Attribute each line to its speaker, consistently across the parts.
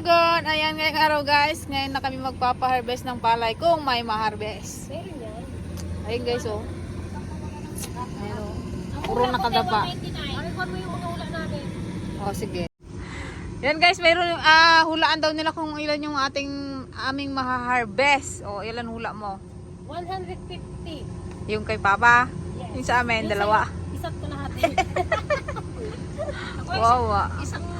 Speaker 1: Dragon! Ayan ngayong araw guys. Ngayon na kami magpapa-harvest ng palay kung may ma-harvest.
Speaker 2: Meron yan.
Speaker 1: Ayun guys oh. Ayun oh. Puro nakadapa. Oh, sige. Yan guys, mayroon yung ah, hulaan daw nila kung ilan yung ating aming maha-harvest. O, ilan hula mo?
Speaker 2: 150.
Speaker 1: Yung kay Papa?
Speaker 2: Yes.
Speaker 1: Yung sa amin,
Speaker 2: Yung
Speaker 1: dalawa.
Speaker 2: sa'yo, Isa't ko lahat. Ako,
Speaker 1: Wow, ah.
Speaker 2: Isang...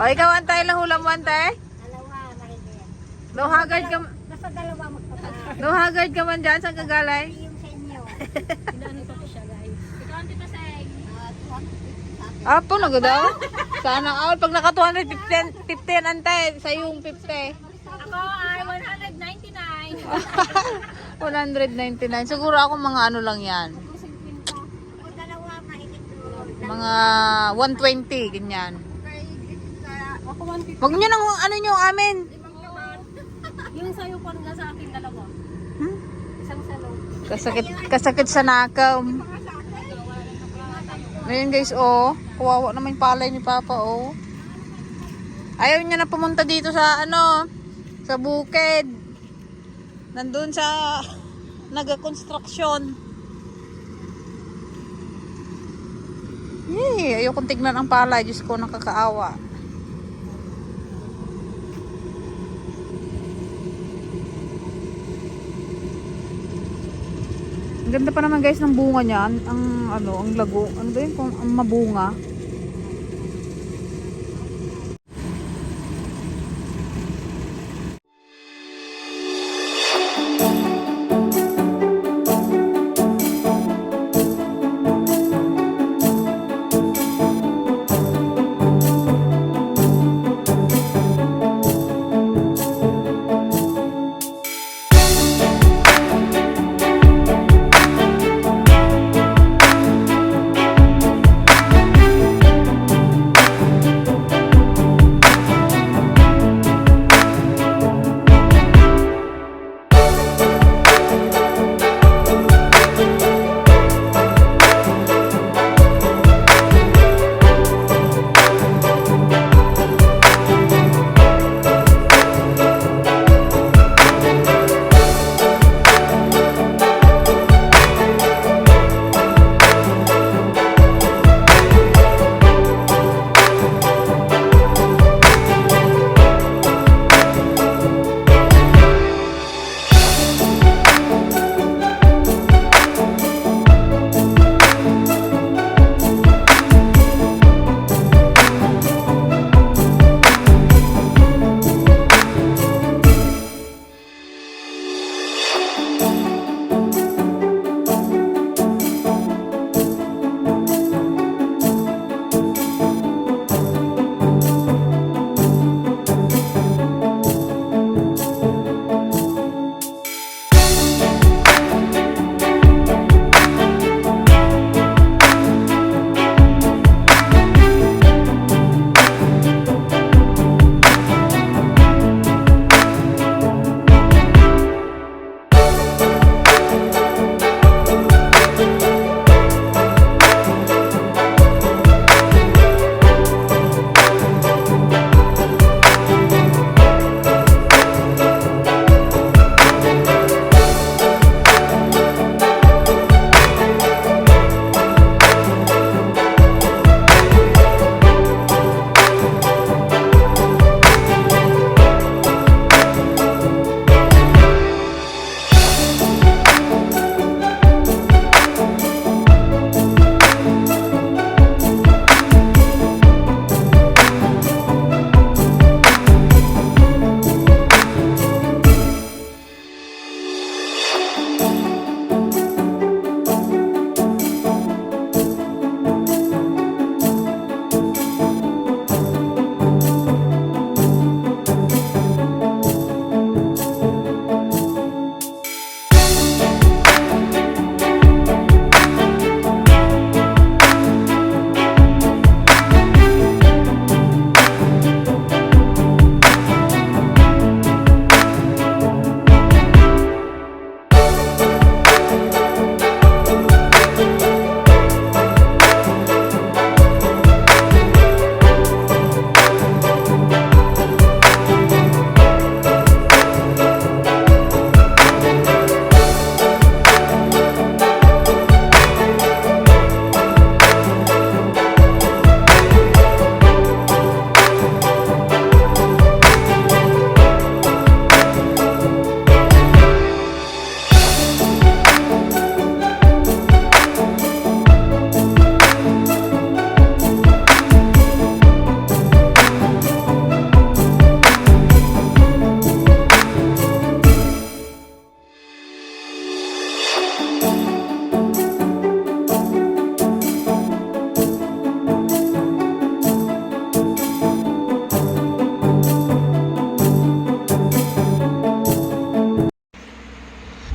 Speaker 1: O, ikaw antay lang hula mo antay?
Speaker 2: Dalawa, mahigit.
Speaker 1: No haggard ka,
Speaker 2: Nasa dalawa magpapala.
Speaker 1: no haggard ka man dyan sa kagalay?
Speaker 2: Yung sa inyo. Inaano pa ko siya guys. Ikaw ang tita Seng.
Speaker 1: Ah, po na daw? Sana all. Pag naka 215, 15 antay, sa yung 50.
Speaker 2: Ako ay 199.
Speaker 1: 199. Siguro ako mga ano lang yan.
Speaker 2: Ako dalawa, mahigit.
Speaker 1: Mga 120, ganyan.
Speaker 2: Ako 150.
Speaker 1: Wag nyo nang ano nyo amin.
Speaker 2: Yung sa'yo po nga sa akin dalawa.
Speaker 1: Hmm?
Speaker 2: Isang salong.
Speaker 1: Kasakit, kasakit sa nakam. Ngayon guys, oh. Kawawa naman yung palay ni Papa, oh. Ayaw niya na pumunta dito sa ano, sa bukid. Nandun sa naga-construction. Yay, ayokong tignan ang palay. Diyos ko, nakakaawa. Ganda pa naman guys ng bunga niya. Ang, ang ano, ang lago. Ano ba yun? Kung ang mabunga.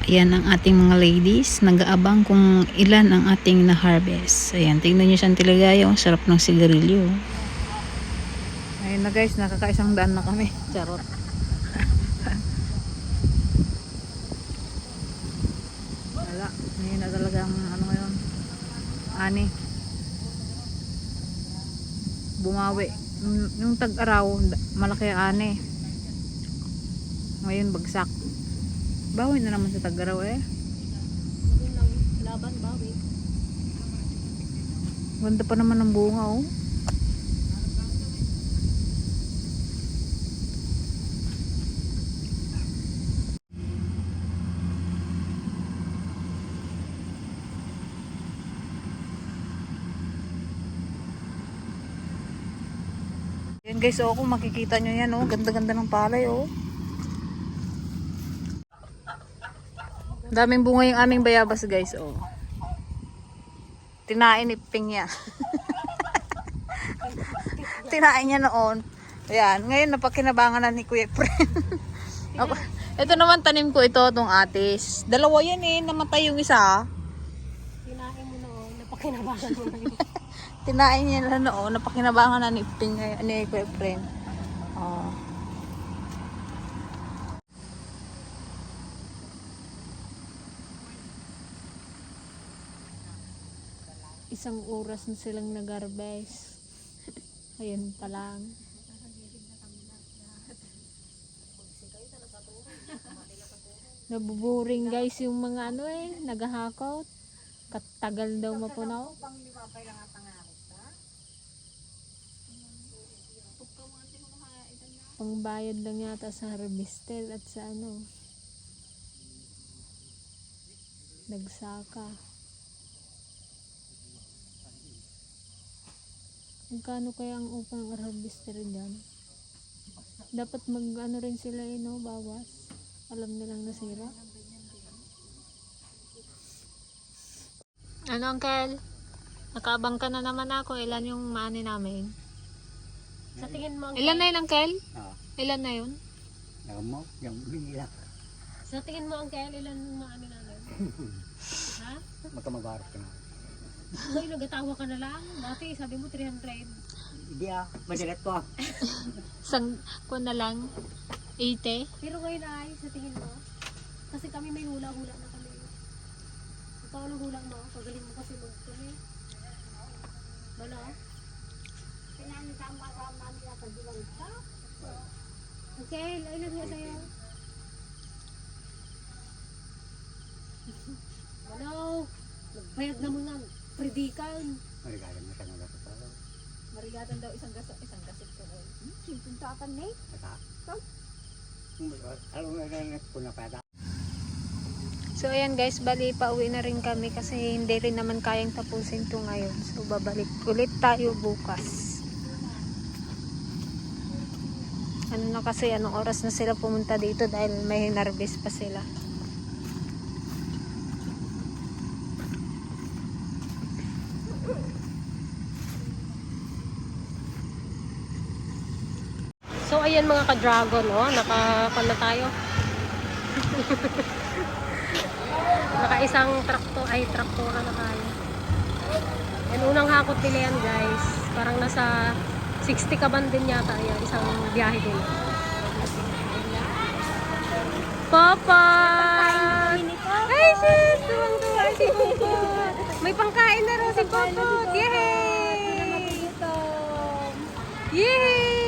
Speaker 1: Ayan ang ating mga ladies. Nag-aabang kung ilan ang ating na-harvest. Ayan, tingnan nyo siyang tiligaya. Ang sarap ng sigarilyo. Ayun na guys, nakakaisang daan na kami. Charot. Wala. Ngayon na talaga ang ano ngayon. Ani. Bumawi. Yung, tag-araw, malaki ani. Ngayon bagsak. Bawi na naman sa tag-araw eh.
Speaker 2: Laban, bawi.
Speaker 1: Ganda pa naman ng bunga oh. Yan guys, oh, kung makikita nyo yan, oh, ganda-ganda ng palay, oh. Daming bunga yung aming bayabas, guys, oh. Tinain ni Ping yan. Tinain niya noon. Ayan, ngayon napakinabangan na ni Kuya. Ako, ito naman tanim ko ito, itong atis. Dalawa yan eh, namatay yung isa.
Speaker 2: Kinain mo noon, napakinabagan mo.
Speaker 1: Tinain niya na noon, napakinabangan na ni Ping, ngayon- ni Kuya Efren. Oh.
Speaker 2: Isang oras na silang nag-harvest. Ayun pa lang. Nabuboring guys yung mga ano eh, naghahakot. Katagal daw mapunaw. Pangbayad lang yata sa harvestel at sa ano. Nagsaka. Magkano kaya ang upang harvester dyan? Dapat mag ano rin sila eh, no? Bawas. Alam nilang nasira. Ano, Uncle? Nakaabang ka na naman ako. Ilan yung maani namin? Sa tingin mo, Ilan na yun, Uncle?
Speaker 3: Ah,
Speaker 2: Ilan na yun?
Speaker 3: alam mo, yung binila,
Speaker 2: Sa tingin mo, Uncle, ilan yung maani namin? ha?
Speaker 3: magkamagaras ka na.
Speaker 2: May nagatawa ka na lang. Dati, sabi mo 300.
Speaker 3: Hindi ah, madalat ko ah.
Speaker 2: Sang ko na lang 80. Pero ngayon ay sa tingin mo kasi kami may hula-hula na kami. Ikaw anong hula mo? Pagaling mo kasi mag kami. Wala. Pinanitama-tama nila pag bilang ka. Okay, ilan nga sa'yo? Ano? Nagbayad na mo ng predikan.
Speaker 3: Marigalan mo siya ng gato pa.
Speaker 1: Marigatan daw isang gaso, isang gasit ko. Hmm, simpleng takan na eh.
Speaker 3: Saka, alam mo na po na pata.
Speaker 2: So ayan guys, bali pa uwi na rin kami kasi hindi rin naman kayang tapusin to ngayon. So babalik ulit tayo bukas. Ano na kasi, anong oras na sila pumunta dito dahil may harvest pa sila. So ayan mga ka-dragon, oh, nakapan na tayo. Naka isang trakto ay traktora na tayo. Yan unang hakot nila yan guys. Parang nasa 60 kaban din yata yan. Isang biyahe din. Papa! Ay sis! Tuwang-tuwa si Pupot! May pangkain na raw si Pupot! Yay! Yay!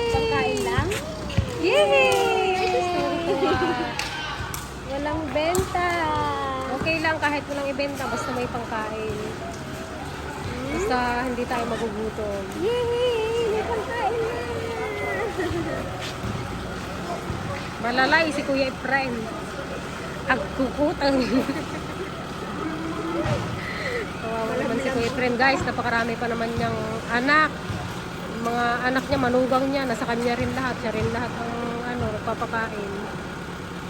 Speaker 2: Yay!
Speaker 4: Walang benta.
Speaker 2: Okay lang kahit walang ibenta basta may pangkain. Basta hindi tayo magugutom.
Speaker 4: Yay! May pagkain na.
Speaker 2: Malalay si Kuya Efrain. Agkukutang. Kawawa naman si Kuya Efrain guys. Napakarami pa naman niyang anak. Mga anak niya, manugang niya. Nasa kanya rin lahat. Siya rin lahat ang nagpapakain.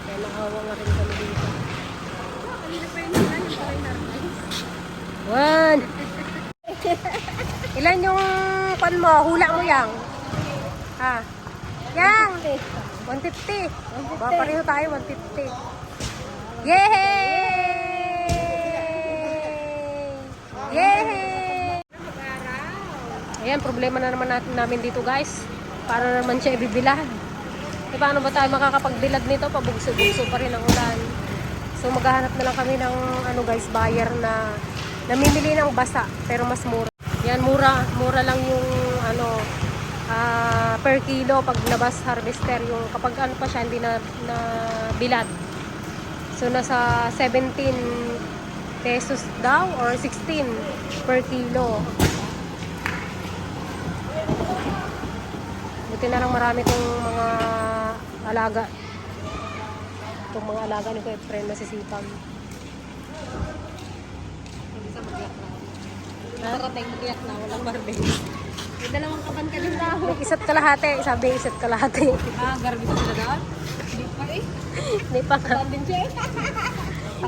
Speaker 2: Kaya nakawa nga rin kami dito. One. Ilan yung pan mo? Hula mo yang? Ha? Yang? 150. Ba, pareho tayo, 150.
Speaker 1: Yay! Yay!
Speaker 2: Ayan, problema na naman natin namin dito guys. Paano naman siya ibibilad? E paano ba tayo makakapagbilad nito? Pabugso-bugso pa rin ang ulan. So maghahanap na lang kami ng ano guys, buyer na namimili ng basa pero mas mura. Yan, mura. Mura lang yung ano ah, per kilo pag labas harvester yung kapag ano pa siya hindi na, na bilad. So nasa 17 pesos daw or 16 per kilo. Buti na lang marami tong mga alaga. Itong mga alaga ni Kuya Efren masisipag.
Speaker 1: Nakarating mag-iyak na, walang barbell.
Speaker 4: May dalawang kapan ka din daw.
Speaker 2: May isa't kalahati, sabi isa't kalahati.
Speaker 1: Ah, garbi ko sila doon? Hindi pa eh.
Speaker 2: Hindi pa nga.
Speaker 4: Din siya.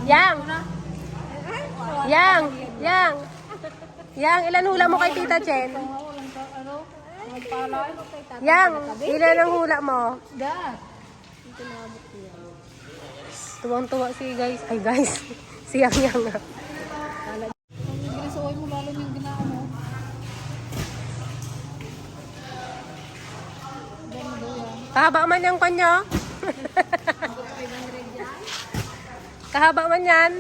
Speaker 2: Yang! Yang! Yang! Yang, ilan hula mo kay Tita Chen?
Speaker 1: Ano?
Speaker 2: Yang, ilan ang hula mo?
Speaker 1: Dad.
Speaker 2: Tuwang-tuwa si guys. Ay guys, si Yang Yang nga.
Speaker 1: Ang ginasuoy mo lalo yung ginao mo.
Speaker 2: Kahaba man yung kanya. Kahaba man yan.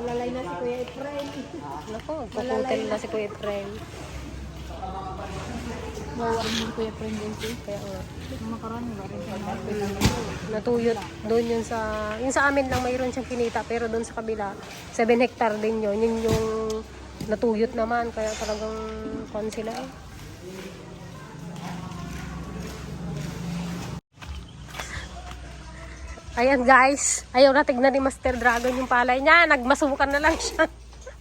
Speaker 4: Malalay na si Kuya Efrain.
Speaker 2: Naku, puputil na si Kuya Efren.
Speaker 1: Bawa rin yung kuya friend din siya.
Speaker 2: Kaya
Speaker 1: makaraan, wala rin siya na.
Speaker 2: natuyot doon yun sa yung sa amin lang mayroon siyang kinita pero doon sa kabila 7 hectare din yun yun yung natuyot naman kaya talagang kon sila eh Ayan guys, ayaw na tignan ni Master Dragon yung palay niya. Nagmasukan na lang siya.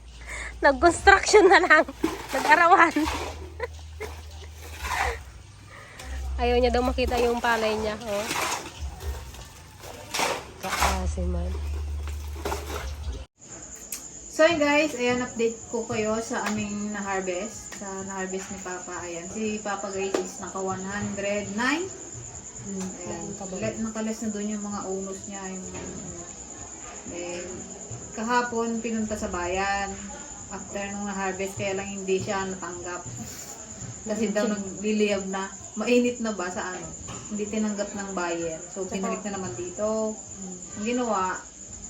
Speaker 2: Nag-construction na lang. Nag-arawan. Ayaw niya daw makita yung palay niya. Oh. Kaasiman.
Speaker 1: So yun guys, ayan update ko kayo sa aming na-harvest. Sa na-harvest ni Papa. Ayan, si Papa guys is naka 109. Ayan, let nakalas na doon yung mga unos niya. Yung, ano. Then, kahapon pinunta sa bayan. After nung na-harvest, kaya lang hindi siya natanggap. Kasi daw nagliliyab na. Mainit na ba sa ano? Hindi tinanggap ng buyer. So, pinalik na naman dito. Ang ginawa,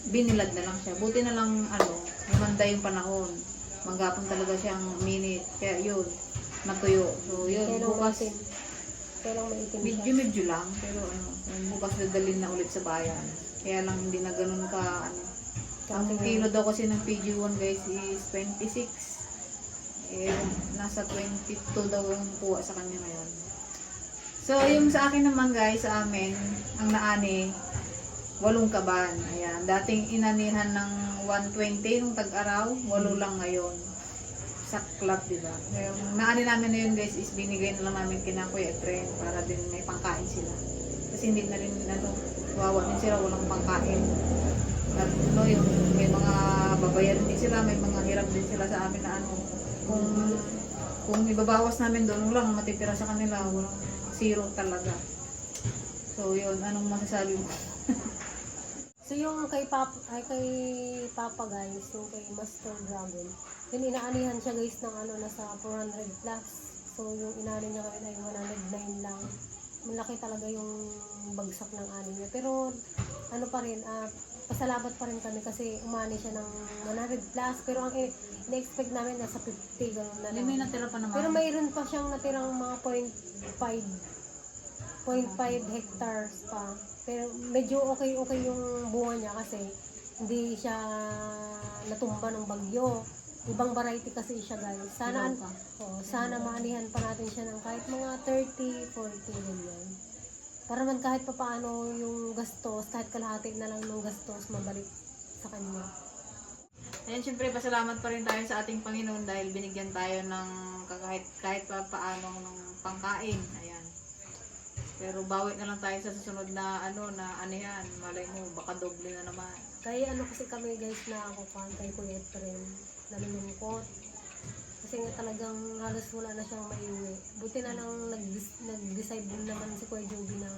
Speaker 1: binilad na lang siya. Buti na lang, ano, lumanda yung panahon. Maghapon talaga siyang minute. Kaya yun, natuyo. So, yun,
Speaker 2: Kailang
Speaker 1: bukas.
Speaker 2: Kailang maitim
Speaker 1: medyo-medyo lang. Pero ano, bukas dadalhin na ulit sa bayan. Kaya lang hindi na ganun ka, ano. Ang kilo daw kasi ng PG1 guys is 26. Eh, nasa 22 daw yung kuha sa kanya ngayon. So, yung sa akin naman guys, sa amin, ang naani, walong kaban. Ayan. Dating inanihan ng 120 nung tag-araw, walo lang ngayon. Sa club, di ba? Yung naani namin na yun guys is binigay na lang namin kina Kuya Efren para din may pangkain sila. Kasi hindi na rin, ano, wawa din sila, walang pangkain. At ano, yung may mga babayaran din sila, may mga hirap din sila sa amin na ano, kung kung ibabawas namin doon, walang matitira sa kanila, walang zero talaga. So, yun, anong masasabi mo?
Speaker 2: So yung kay Papa, ay kay Papa guys, yung kay Master Dragon, yun inaanihan siya guys ng ano, nasa 400 plus. So yung inaani niya ngayon ay 109 lang. Malaki talaga yung bagsak ng ani niya. Pero ano pa rin, ah, pasalamat pa rin kami kasi umani siya ng 100 plus. Pero ang i- in-expect namin nasa 50, gano'n na
Speaker 1: Hindi
Speaker 2: lang.
Speaker 1: may natira pa naman.
Speaker 2: Pero mayroon pa siyang natirang mga 0.5 0.5 hectares pa. Pero medyo okay-okay yung bunga niya kasi hindi siya natumba ng bagyo. Ibang variety kasi siya guys. Sana,
Speaker 1: pa.
Speaker 2: oh, sana maanihan pa natin siya ng kahit mga 30, 40 ganyan. Para man kahit pa paano yung gastos, kahit kalahati na lang ng gastos mabalik sa kanya.
Speaker 1: Ayan, syempre, pasalamat pa rin tayo sa ating Panginoon dahil binigyan tayo ng kahit, kahit pa paano ng pangkain. Ayan. Pero bawi na lang tayo sa susunod na ano na anihan. Malay mo, baka doble na naman.
Speaker 2: Kaya ano kasi kami guys na ako kan kay Kuya Efren, nalulungkot. Kasi nga talagang halos wala na siyang maiuwi. Buti na lang nag- nag-decide din naman si Kuya Joby na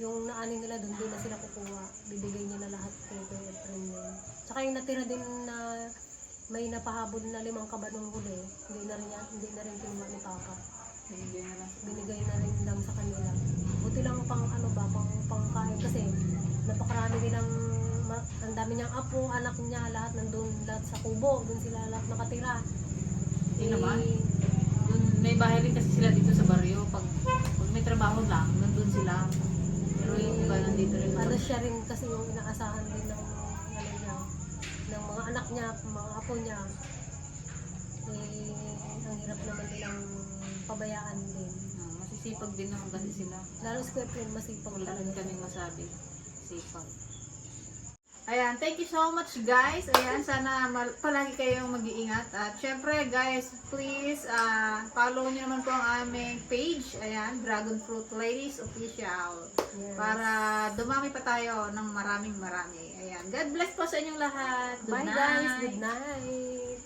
Speaker 2: yung naanin nila doon, doon na sila kukuha. Bibigay niya na lahat kay Kuya Efren yun. Tsaka yung natira din na may napahabol na limang kaba nung huli, hindi na rin, yan- hindi na rin kinuha ni Papa.
Speaker 1: Binigyan na.
Speaker 2: Binigay na rin lang sa kanila. Buti lang pang ano ba, pang pangkain kasi napakarami nilang ang dami niyang apo, anak niya, lahat nandun, lahat sa kubo, doon sila lahat nakatira.
Speaker 1: Hindi naman. Dun, may bahay rin kasi sila dito sa baryo. Pag, pag may trabaho lang, nandun sila. Pero yung iba nandito rin.
Speaker 2: ano siya rin kasi yung inaasahan din ng ano niya, ng mga anak niya, mga apo niya. Eh, ang hirap naman nilang pabayaan din.
Speaker 1: Ah, masisipag din naman kasi sila.
Speaker 2: Lalo si Kuya masipag
Speaker 1: Wala rin kaming masabi. Sipag. Ayan, thank you so much guys. Ayan, sana palagi kayong mag-iingat. At syempre guys, please uh, follow nyo naman po ang aming page. Ayan, Dragon Fruit Ladies Official.
Speaker 2: Yes.
Speaker 1: Para dumami pa tayo ng maraming marami. Ayan, God bless po sa inyong lahat. Good
Speaker 2: Bye
Speaker 1: night.
Speaker 2: guys, good night.